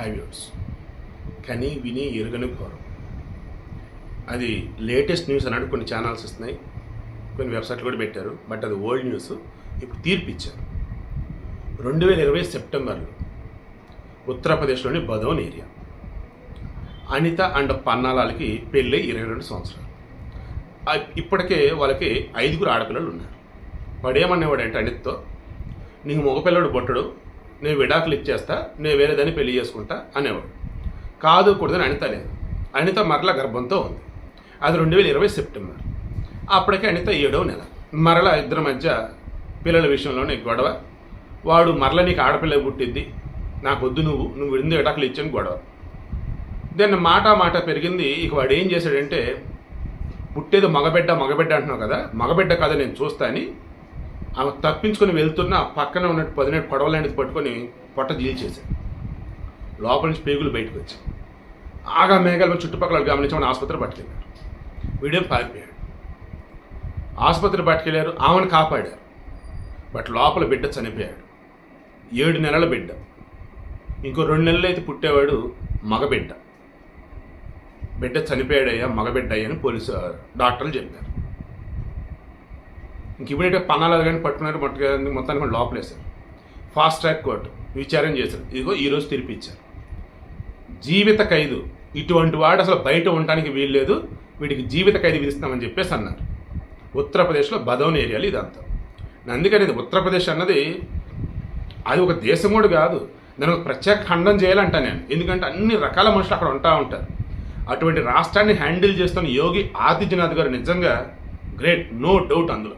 Highways కానీ విని ఎరుగని ఘోరం అది లేటెస్ట్ న్యూస్ అన్నాడు కొన్ని ఛానల్స్ వస్తున్నాయి కొన్ని వెబ్సైట్లు కూడా పెట్టారు బట్ అది ఓల్డ్ న్యూస్ ఇప్పుడు తీర్పు ఇచ్చారు. రెండు వేల ఇరవై సెప్టెంబర్లో ఉత్తరప్రదేశ్లోని బదౌన్ ఏరియా. అనిత అండ్ పన్నాలాలకి పెళ్ళి ఇరవై రెండు సంవత్సరాలు. ఇప్పటికే వాళ్ళకి ఐదుగురు ఆడపిల్లలు ఉన్నారు. వాడు ఏమనేవాడు అంటే అనిత్తో నీకు మగపిల్లడు బొట్టడు నేను విడాకులు ఇచ్చేస్తా నేను వేరే దాన్ని పెళ్ళి చేసుకుంటా అనేవాడు. కాదు కూడదని అనిత లేదు. అనిత మరల గర్భంతో ఉంది. అది రెండు వేల ఇరవై సెప్టెంబర్. అప్పటికే అనిత ఏడవ నెల. మరల ఇద్దరి మధ్య పిల్లల విషయంలోనే గొడవ. వాడు మరల నీకు ఆడపిల్ల పుట్టిద్ది. నాకు వద్దు నువ్వు. నువ్వు విడింది విడాకులు ఇచ్చాను గొడవ. దాన్ని మాట మాట పెరిగింది. ఇక వాడు ఏం చేశాడంటే పుట్టేది మగబిడ్డ మగబిడ్డ అంటున్నావు కదా. మగబిడ్డ కదా నేను చూస్తా అని ఆమె తప్పించుకొని వెళ్తున్న పక్కన ఉన్నట్టు పదినెట్టు పడవలాంటిది పట్టుకొని పొట్ట జీల్చేశాడు లోపల నుంచి పేగులు బయటకు వచ్చాయి. ఆగా మేఘాలు చుట్టుపక్కల గమనించమని ఆసుపత్రి పట్టుకెళ్ళారు. వీడియో పారిపోయాడు? ఆసుపత్రి పట్టుకెళ్ళారు ఆమెను కాపాడారు. బట్ లోపల బిడ్డ చనిపోయాడు. ఏడు నెలల బిడ్డ. ఇంకో రెండు నెలలు అయితే పుట్టేవాడు మగబిడ్డ బిడ్డ. చనిపోయాడయ్యా మగబిడ్డ అయ్యా అని పోలీసు డాక్టర్లు చెప్పారు. ఇంక ఇప్పుడైతే పన్నాలు కానీ పట్టుకున్నారు మొట్ట మొత్తానికి లోపలేశారు. ఫాస్ట్ ట్రాక్ కోర్టు విచారణ చేశారు. ఇదిగో ఈరోజు తీర్పు ఇచ్చారు జీవిత ఖైదు. ఇటువంటి వాడు అసలు బయట ఉండటానికి వీల్లేదు. వీడికి జీవిత ఖైదు విధిస్తామని చెప్పేసి అన్నారు. ఉత్తరప్రదేశ్లో బదౌన్ ఏరియాలో ఇదంతా. అందుకని ఇది ఉత్తరప్రదేశ్ అన్నది అది ఒక దేశం కూడా కాదు. దాని ఒక ప్రత్యేక ఖండం చేయాలంటా నేను. ఎందుకంటే అన్ని రకాల మనుషులు అక్కడ ఉంటా ఉంటారు. అటువంటి రాష్ట్రాన్ని హ్యాండిల్ చేస్తున్న యోగి ఆదిత్యనాథ్ గారు నిజంగా గ్రేట్. నో డౌట్ అందులో.